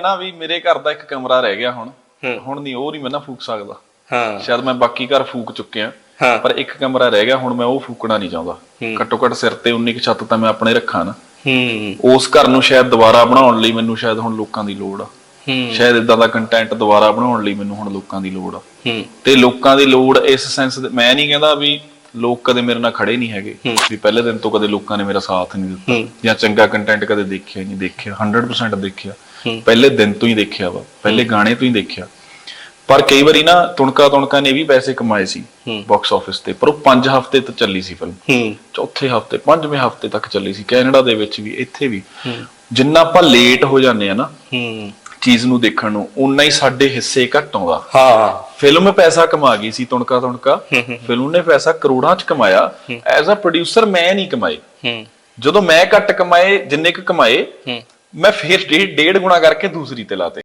ਨਾ ਵੀ ਮੇਰੇ ਘਰ ਦਾ ਇੱਕ ਕਮਰਾ ਰਹਿ ਗਿਆ ਹੁਣ। ਹੁਣ ਨਹੀਂ ਉਹ ਨਹੀਂ ਮੈਂ ਨਾ ਫੂਕ ਸਕਦਾ। ਹਾਂ। ਸ਼ਾਇਦ ਮੈਂ ਬਾਕੀ ਘਰ ਫੂਕ ਚੁੱਕਿਆ ਹਾਂ। ਪਰ ਇੱਕ ਕਮਰਾ ਰਹਿ ਗਿਆ ਹੁਣ ਮੈਂ ਉਹ ਫੂਕਣਾ ਨਹੀਂ ਚਾਹੁੰਦਾ। ਘੱਟੋ ਘੱਟ ਸਿਰ ਤੇ ਉਨੀ ਕੁ ਛੱਤ ਤਾਂ ਮੈਂ ਆਪਣੇ ਰੱਖਾਂ ਨਾ। ਹੂੰ। ਉਸ ਘਰ ਨੂੰ ਸ਼ਾਇਦ ਦੁਬਾਰਾ ਬਣਾਉਣ ਲਈ ਮੈਨੂੰ ਸ਼ਾਇਦ ਹੁਣ ਲੋਕਾਂ ਦੀ ਲੋੜ ਆ। ਹੂੰ। ਸ਼ਾਇਦ ਇਦਾਂ ਦਾ ਕੰਟੈਂਟ ਦੁਬਾਰਾ ਬਣਾਉਣ ਲਈ ਮੈਨੂੰ ਹੁਣ ਲੋਕਾਂ ਦੀ ਲੋੜ ਆ। ਹੂੰ। ਤੇ ਲੋਕਾਂ ਦੀ ਲੋੜ ਇਸ ਸੈਂਸ ਮੈਂ ਨਹੀਂ ਕਹਿੰਦਾ ਵੀ ਲੋਕ ਕਦੇ ਮੇਰੇ ਨਾਲ ਖੜੇ ਨਹੀਂ ਹੈਗੇ ਵੀ ਪਹਿਲੇ ਦਿਨ ਤੋਂ ਕਦੇ ਲੋਕਾਂ ਨੇ ਮੇਰਾ ਸਾਥ ਨਹੀਂ ਦਿੱਤਾ ਜਾਂ ਚੰਗਾ ਕੰਟੈਂਟ ਕਦੇ ਦੇਖਿਆ ਨਹੀਂ ਦੇਖਿਆ 100% ਦੇਖਿਆ। ਪਹਿਲੇ ਦਿਨ ਤੋਂ ਹੀ ਦੇਖਿਆ ਵਾ ਪਹਿਲੇ ਗਾਣੇ ਤੋਂ ਹੀ ਦੇਖਿਆ। ਪਰ ਕਈ ਵਾਰੀ ਨਾ ਤੁਣਕਾ ਤੁਣਕਾ ਨੇ ਵੀ ਪੈਸੇ ਕਮਾਏ ਸੀ ਬਾਕਸ ਆਫਿਸ ਤੇ ਪਰ ਉਹ 5 ਹਫ਼ਤੇ ਤੱਕ ਚੱਲੀ ਸੀ ਫਿਲਮ ਚੌਥੇ ਹਫ਼ਤੇ ਪੰਜਵੇਂ ਹਫ਼ਤੇ ਤੱਕ ਚੱਲੀ ਸੀ ਕੈਨੇਡਾ ਦੇ ਵਿੱਚ ਵੀ ਇੱਥੇ ਵੀ। ਜਿੰਨਾ ਆਪਾਂ ਲੇਟ ਹੋ ਜਾਂਦੇ ਆ ਨਾ ਚੀਜ਼ ਨੂੰ ਦੇਖਣ ਨੂੰ ਉਨਾ ਹੀ ਸਾਡੇ ਹਿੱਸੇ ਘੱਟ ਆਉਂਦਾ। ਹਾਂ। ਫਿਲਮ ਪੈਸਾ ਕਮਾ ਗਈ ਸੀ ਤੁਣਕਾ ਤੁਣਕਾ। ਫਿਲਮ ਨੇ ਪੈਸਾ ਕਰੋੜਾਂ ਚ ਕਮਾਇਆ। ਐਜ਼ ਅ ਪ੍ਰੋਡਿਊਸਰ ਮੈਂ ਨਹੀਂ ਕਮਾਏ। ਜਦੋਂ ਮੈਂ ਘੱਟ ਕਮਾਏ ਜਿੰਨੇ ਕੁ ਕਮਾਏ ਮੈਂ ਫਿਰ ਡੇਢ ਡੇਢ ਗੁਣਾ ਕਰਕੇ ਦੂਸਰੀ ਤੇ ਲਾਤੇ।